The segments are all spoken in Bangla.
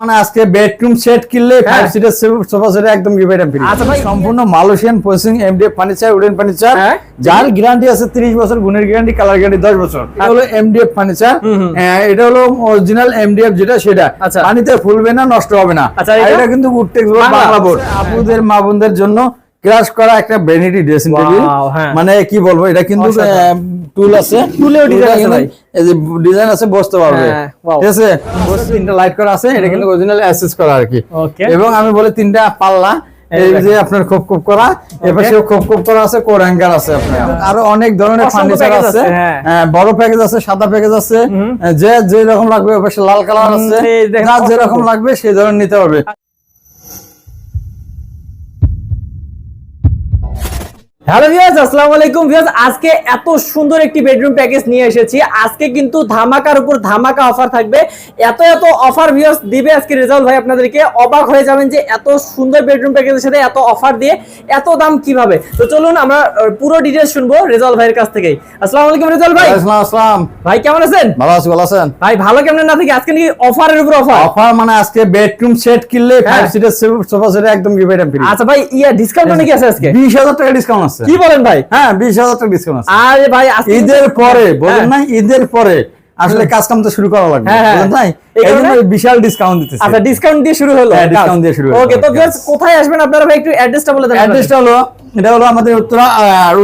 মানে আজকে বেডরুম সেট কিনলে হ্যাঁ। ফাইভ সিটার সোফা সেট একদম গিভ ফ্রি আচ্ছা ভাই, সম্পূর্ণ Malaysian processing MDF furniture wooden furniture হ্যাঁ। যার গ্যারান্টি আছে 30 বছর গুণের গ্যারান্টি কালার গ্যারান্টি 10 বছর এটা হলো এমডিএফ ফার্নিচার হুম। এটা হলো অরিজিনাল এমডিএফ যেটা সেটা আচ্ছা। পানিতে ফুলবে না নষ্ট হবে না আচ্ছা, এটা? কিন্তু। বাংলা বোর্ড আপুদের মা বোনদের জন্য ক্রাশ করা একটা ভ্যানিটি ড্রেসিং টেবিল হ্যাঁ। মানে কি বলব এটা কিন্তু টুল আছে। টুলেও design আছে ভাই। এই যে ডিজাইন আছে বসতে পারবে। হ্যাঁ, ঠিক আছে? বসে তিনটা লাইট করা আছে এটা কিন্তু অরিজিনাল অ্যাসেস করা আর কি। এবং আমি বলি তিনটা পাল্লা এই যে আপনার খোপ খোপ করা এপাশে খোপ খোপ করা আছে কোর হ্যাঙ্গার আছে আপনার। আরও অনেক ধরনের ফার্নিচার আছে। হ্যাঁ। হ্যাঁ, বড় প্যাকেজ আছে সাদা প্যাকেজ আছে। যে যে রকম লাগবে ওপাশে লাল কালার আছে। যার যেরকম লাগবে সেই ধরনের নিতে পারবে হ্যালো ভিউয়ার্স আসসালামু আলাইকুম। ভিউয়ার্স আজকে এত সুন্দর একটি বেডরুম প্যাকেজ নিয়ে এসেছি। আজকে কিন্তু ধামাকার উপর ধামাকা অফার থাকবে। এত এত অফার ভিউয়ার্স দিবে আজকে রেজাল্ট ভাই আপনাদেরকে। অবাক হয়ে যাবেন যে এত সুন্দর বেডরুম প্যাকেজের সাথে এত অফার দিয়ে এত দাম কীভাবে। তো চলুন আমরা পুরো ডিটেইলস শুনব রেজাল্ট ভাইয়ের কাছ থেকেই। আসসালামু আলাইকুম রেজাল্ট ভাই। আসসালাম আসসালাম। ভাই কেমন আছেন? ভালো আছি ভালো আছেন? ভাই ভালো কেমন না থেকে? আজকে নাকি অফারের উপর অফার অফার মানে আজকে বেডরুম সেট কিনলে। ফাইভ সিটার সোফা সেট একদম গিভ আইটেম ফ্রি আচ্ছা ভাই ইয়া ডিসকাউন্ট নাকি আছে আজকে? বিশ হাজার টাকা ডিসকাউন্ট আছে। কি বলেন ভাই? হ্যাঁ বিশ হাজার টাকা ডিসকাউন্ট আছে। আরে ভাই ঈদের পরে বলেন হ্যাঁ। না ঈদের পরে আসলে কাজ কাম তো শুরু করা লাগবে। হ্যাঁ, হ্যাঁ। বিশাল ডিসকাউন্ট দিতেছে। আচ্ছা ডিসকাউন্ট দিয়ে শুরু হলো। discount দিয়ে শুরু হলো। ওকে তো. কোথায় আসবেন আপনারা ভাই? একটু অ্যাড্রেসটা বলে দেন অ্যাড্রেসটা হলো এটা হলো আমাদের উত্তরা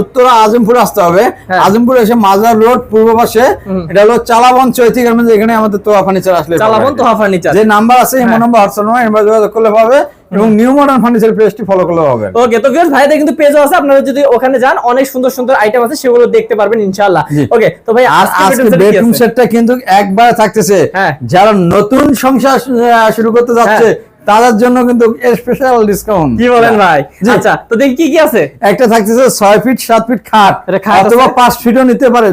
উত্তরা আজমপুর আসতে হবে। আজমপুর এসে মাজার রোড পূর্ব পাশে। এটা হলো চালাবন চৈতি গার্মেন্টস এখানে আমাদের তোয়া ফার্নিচার আসলে চালাবন তোহা ফার্নিচার যে নাম্বার আছে এই। নাম্বার হোয়াটসঅ্যাপ নাম্বার যোগাযোগ করলে পাবে। এবং নিউ মডার্ন ফার্নিচার পেজটি ফলো করলে হবে। ওকে তো ভিউয়ার্স ভাইদের কিন্তু পেজও আছে আপনারা যদি ওখানে যান অনেক সুন্দর সুন্দর আইটেম আছে সেগুলো দেখতে পারবেন ইনশাআল্লাহ। ওকে তো ভাই আজকে বেডরুম সেটটা কিন্তু একবার থাকতেছে। হ্যাঁ। যারা নতুন সংসার শুরু করতে যাচ্ছে তাদের জন্য কিন্তু স্পেশাল ডিসকাউন্ট কি বলেন ভাই? আচ্ছা তো দেখি কি কি আছে? একটা থাকতেছে ছয় ফিট সাত ফিট খাট অথবা আছে? পাঁচ ফিটও নিতে পারে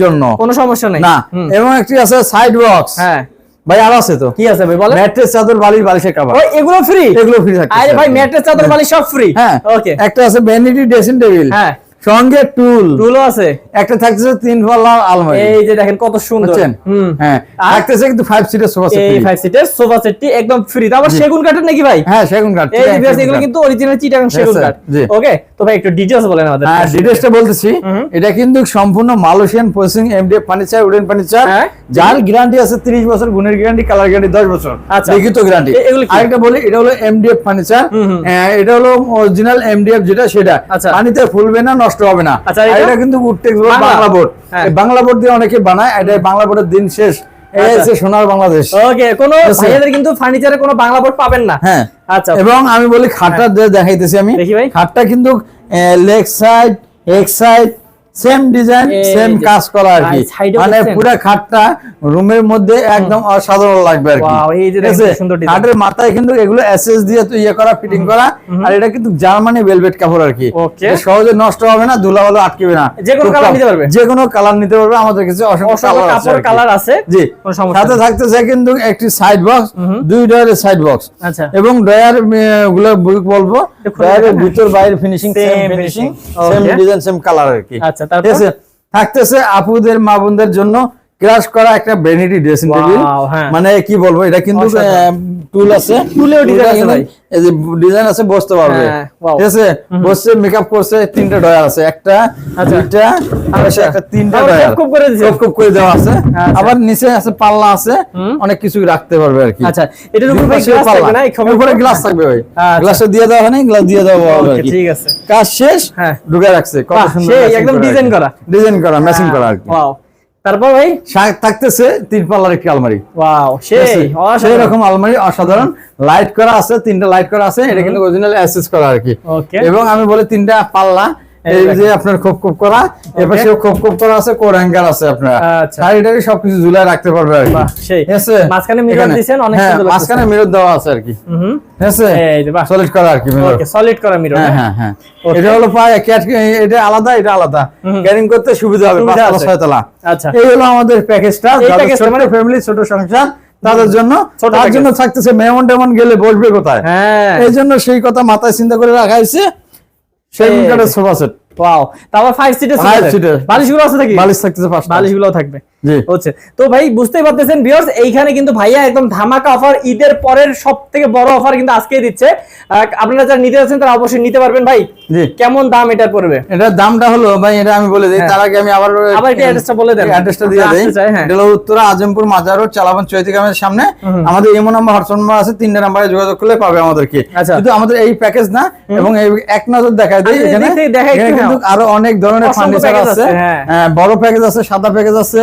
জন্য। কোনো সমস্যা নাই। না এবং একটি আছে সাইড বক্স হ্যাঁ। ভাই আর আছে তো। কি আছে ভাই বলেন। ম্যাট্রেস চাদর বালিশ বালিশের কভার ওই এগুলো ফ্রি এগুলো ফ্রি থাকে আরে ভাই ম্যাট্রেস চাদর বালিশ সব ফ্রি হ্যাঁ। ওকে একটা আছে ভ্যানিটি ড্রেসিং টেবিল হ্যাঁ। সঙ্গে টুল। টুলও আছে। একটা থাকতেছে তিন পাল্লা আলমারি। এই যে দেখেন কত সুন্দর। হুম। হ্যাঁ থাকতেছে কিন্তু ফাইভ সিটের সোফা এই সেট ফাইভ সিটের সোফা সেটটি একদম ফ্রি তারপর জি। সেগুন কাঠের নাকি ভাই? হ্যাঁ সেগুন কাঠ এই এগুলো কিন্তু অরিজিনাল চিটাগাং সেগুন কাঠ ওকে তো ভাই একটু ডিটেইলস বলেন আমাদের। হ্যাঁ ডিটেলসটা বলতেছি। এটা কিন্তু সম্পূর্ণ Malaysian processing MDF furniture wooden furniture হ্যাঁ। যার গ্যারান্টি আছে 30 বছর গুণের গ্যারান্টি কালার গ্যারান্টি 10 বছর। আচ্ছা। লিখিত গ্যারান্টি? আরেকটা বলি এটা হলো এমডিএফ ফার্নিচার হুম। এটা হলো অরিজিনাল এমডিএফ যেটা সেটা। আচ্ছা। পানিতে ফুলবে না নষ্ট হবে না আচ্ছা, এটা? কিন্তু বাংলা? বোর্ড হ্যাঁ। বাংলা বোর্ড দিয়ে অনেকে বানায় এটা বাংলা বোর্ডের দিন শেষ আচ্ছা। হচ্ছে সোনার বাংলাদেশ ওকে কোনো ঠিক আছে। ভাইয়াদের কিন্তু ফার্নিচারে কোনো বাংলা বোর্ড পাবেন না হ্যাঁ আচ্ছা এবং আমি বলি খাটটা দেখাইতেছি আমি খাটটা কিন্তু লেগ সাইড এক সাইড সেম ডিজাইন সেম কাজ করা আর কি। মানে পুরো খাটটা রুমের মধ্যে একদম অসাধারণ লাগবে আর কি। খাটের মাথায় কিন্তু এগুলো এসএস দিয়ে তো ইয়ে করা ফিটিং করা আর এটা কিন্তু জার্মানি ভেলভেট কাপড় আর কি. সহজে নষ্ট হবে না ধুলা ভালো আটকেবে না। যে কোনো কম- নিতে পারবে? যে কোনো কালার নিতে পারবে আমাদের কাছে অসংখ্য কাপড় কালার আছে জি। কোনো সমস্যা সাথে নেই। থাকতেছে কিন্তু একটি সাইড বক্স দুই ডয়ারের সাইড বক্স আচ্ছা। এবং ডয়ারগুলো বলব ডয়ারের ভিতর বাইরে finishing same finishing same design same colour আর কি। আচ্ছা, তারপর? থাকতেছে আপুদের মা বোনদের জন্য ক্রাশ করা একটা ভ্যানিটি ড্রেসিং টেবিল। মানে কি বলব এটা কিন্তু টুল আছে। টুলেও design আছে ভাই। এই যে ডিজাইন আছে বসতে পারবে। হ্যাঁ. ঠিক আছে? বসে মেকআপ করছে তিনটা ডয়ার আছে। একটা আচ্ছা। দুইটা আর আচ্ছা। একটা তিনটা আবার ডয়ার খুব করে। খুব করে দেওয়া আছে। আচ্ছা। আবার নিচে আছে পাল্লা আছে। অনেক কিছু রাখতে পারবে আর কি। আচ্ছা। এটার উপর ভাই গ্লাস থাকবে না? এই উপরে গ্লাস থাকবে ভাই। গ্লাসটা দিয়ে দেওয়া হয় না গ্লাস দিয়ে দেওয়া হবে আর ওকে কি। ঠিক আছে। কাজ শেষ। হ্যাঁ। ঢুকে রাখছে। কত সুন্দর একদম কি। করা। ডিজাইন করা ম্যাচিং করা আর কি। ওয়াও তারপর ভাই? থাকতেছে তিন পাল্লার একটি আলমারি। ওয়াও সেই সেই রকম আলমারি অসাধারণ। লাইট করা আছে তিনটা লাইট করা আছে এটা কিন্তু অরিজিনাল অ্যাসেস করা আর কি। এবং আমি বলি তিনটা পাল্লা এই যে আপনার খোপ খোপ করা এপাশে খোপ খোপ করা আছে কোর আছে আপনার। আচ্ছা। সবকিছু ঝুলায় রাখতে পারবে আর সেই। আছে? মাঝখানে এখানে। দিছেন, অনেক হ্যাঁ, সুন্দর। মাঝখানে মিরর দেওয়া আছে আর কি। হুম আছে? এই যে সলিড করা আর কি মিরর ওকে সলিড করা মিরর হ্যাঁ হ্যাঁ? হ্যাঁ এটা হলো পায় ক্যাট এটা আলাদা এটা আলাদা। ক্যারিং করতে সুবিধা হবে পাঁচতলা। ছয়তলা। আচ্ছা। এই হলো আমাদের প্যাকেজটা যাদের মানে- ফ্যামিলি ছোট সংসার তাদের জন্য তার জন্য থাকতেছে মেমন টেমন গেলে বসবে কোথায়? হ্যাঁ। এই জন্য সেই কথা মাথায় চিন্তা করে রাখা হয়েছে সেই কার্ডের কাঠের সোফা সেট ওয়াও তারপর ফাইভ সিটের সোফা সেট বালিশগুলো আছে নাকি? বালিশ থাকতেছে পাশে বালিশগুলো থাকবে। হচ্ছে। তো ভাই বুঝতেই পারতেছেন ভিউয়ার্স এইখানে কিন্তু ভাইয়া একদম ধামাকা অফার ঈদের পরের সব থেকে বড় অফার কিন্তু আজকেই দিচ্ছে। আপনারা যারা নিতে যাচ্ছেন তারা অবশ্যই নিতে পারবেন। ভাই কেমন দাম এটা পড়বে? এটার দামটা হলো ভাই এটা আমি বলে দিই হ্যাঁ। তার আগে আমি আবার আবার একটু অ্যাড্রেসটা বলে দেন। অ্যাড্রেসটা দিয়ে দেই। হ্যাঁ। এটা হলো উত্তরা আজমপুর মাজার রোড চালাবন চৈতি গ্রামের সামনে। আমাদের এমন নাম্বার হোয়াটসঅ্যাপ নাম্বার আছে তিনটা নাম্বারে যোগাযোগ করলে পাবে আমাদেরকে। আচ্ছা। কিন্তু আমাদের এই প্যাকেজ না এবং এই এক নজর দেখায় দিই আচ্ছা, এখানে। দেখতে- দেখাই কিন্তু আরও অনেক ধরনের ফার্নিচার আছে। হ্যাঁ, বড় প্যাকেজ আছে সাদা প্যাকেজ আছে।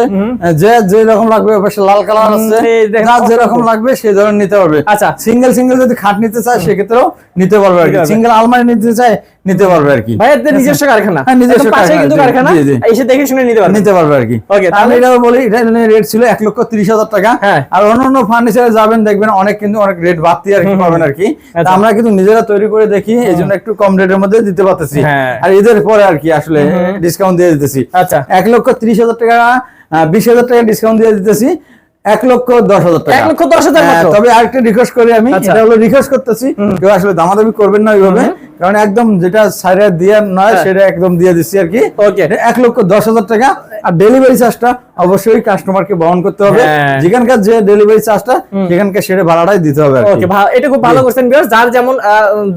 যে যে রকম লাগবে অবশ্যই লাল কালার আছে যার যেরকম লাগবে সেই ধরনের নিতে পারবে। আচ্ছা। সিঙ্গেল সিঙ্গেল যদি খাট নিতে চায় সেক্ষেত্রেও নিতে পারবে আর কি। সিঙ্গেল আলমারি নিতে চায় নিতে পারবে আর কি। ভাইয়াদের নিজস্ব কারখানা। হ্যাঁ, নিজস্ব কিন্তু কারখানা। এসে দেখে শুনে নিতে পারবেন নিতে পারবে আর কি। আমি তাহলে- এটাও বলি এটা রেট ছিল লক্ষ তিরিশ হাজার টাকা। হ্যাঁ। আর অন্যান্য ফার্নিচারে যাবেন দেখবেন অনেক কিন্তু অনেক রেট বাড়তি আর কি পাবেন আর কি। আচ্ছা। আমরা কিন্তু নিজেরা তৈরি করে দেখি এই জন্য একটু কম রেটের মধ্যে দিতে পারতেছি। হ্যাঁ। আর ঈদের পরে আর কি আসলে ডিসকাউন্ট দিয়ে দিতেছি। আচ্ছা। এক লক্ষ তিরিশ হাজার টাকা বিশ হাজার টাকা ডিসকাউন্ট দিয়ে দিতেছি। এক লক্ষ দশ হাজার টাকা। এক লক্ষ দশ হাজার হ্যাঁ? তবে আরেকটা রিকোয়েস্ট করি আমি। আচ্ছা। এটা হলো রিকোয়েস্ট করতেছি। কেউ আসলে দামাদামি করবেন না ওইভাবে। কারণ একদম যেটা সাইডে দিয়ে নয় হ্যাঁ। সেটা একদম দিয়ে দিচ্ছি আর কি। এক লক্ষ দশ হাজার টাকা। আর ডেলিভারি চার্জটা অবশ্যই কাস্টমারকে বহন করতে হবে। হ্যাঁ। যেখানকার যে ডেলিভারি চার্জটা সেখানকার সেটা ভাড়াটাই দিতে হবে ওকে এটা খুব ভালো করছেন বিয়ার যার যেমন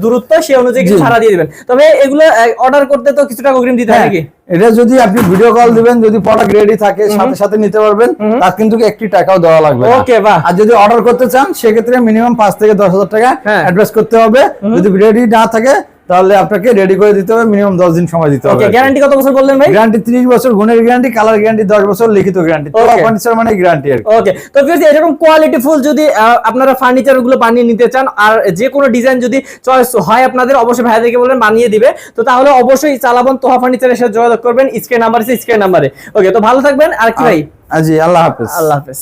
দূরত্ব সেই অনুযায়ী কিন্তু ভাড়া দিয়ে দিবেন। তবে এগুলো অর্ডার করতে তো কিছু টাকা অগ্রিম দিতে হয় হ্যাঁ, নাকি? এটা যদি আপনি ভিডিও কল দিবেন যদি প্রোডাক্ট রেডি থাকে সাথে সাথে নিতে পারবেন তার কিন্তু একটি টাকাও দেওয়া লাগবে ওকে বাহ। আর যদি অর্ডার করতে চান সেক্ষেত্রে মিনিমাম পাঁচ থেকে দশ হাজার টাকা। অ্যাডভান্স করতে হবে। যদি রেডি না থাকে তাহলে আপনাকে রেডি করে দিতে হবে মিনিমাম দশ দিন সময় দিতে হবে গ্যারান্টি কত বছর বললেন ভাই? গ্যারান্টি ত্রিশ বছর গুণের গ্যারান্টি কালার গ্যারান্টি দশ বছর লিখিত গ্যারান্টি. ফার্নিচার মানে গ্যারান্টি আর ওকে তো ফিরছি এরকম কোয়ালিটি ফুল যদি আপনারা ফার্নিচারগুলো বানিয়ে নিতে চান আর যে কোনো ডিজাইন যদি চয়েস হয় আপনাদের অবশ্যই ভাইয়াদেরকে বলবেন বানিয়ে দিবে। তো তাহলে অবশ্যই চালাবন তোহা ফার্নিচারের সাথে যোগাযোগ করবেন স্ক্রিন নাম্বার আছে স্ক্রিন নাম্বারে ওকে তো ভালো থাকবেন আর কি ভাই? জি আল্লাহ হাফেজ। আল্লাহ হাফেজ।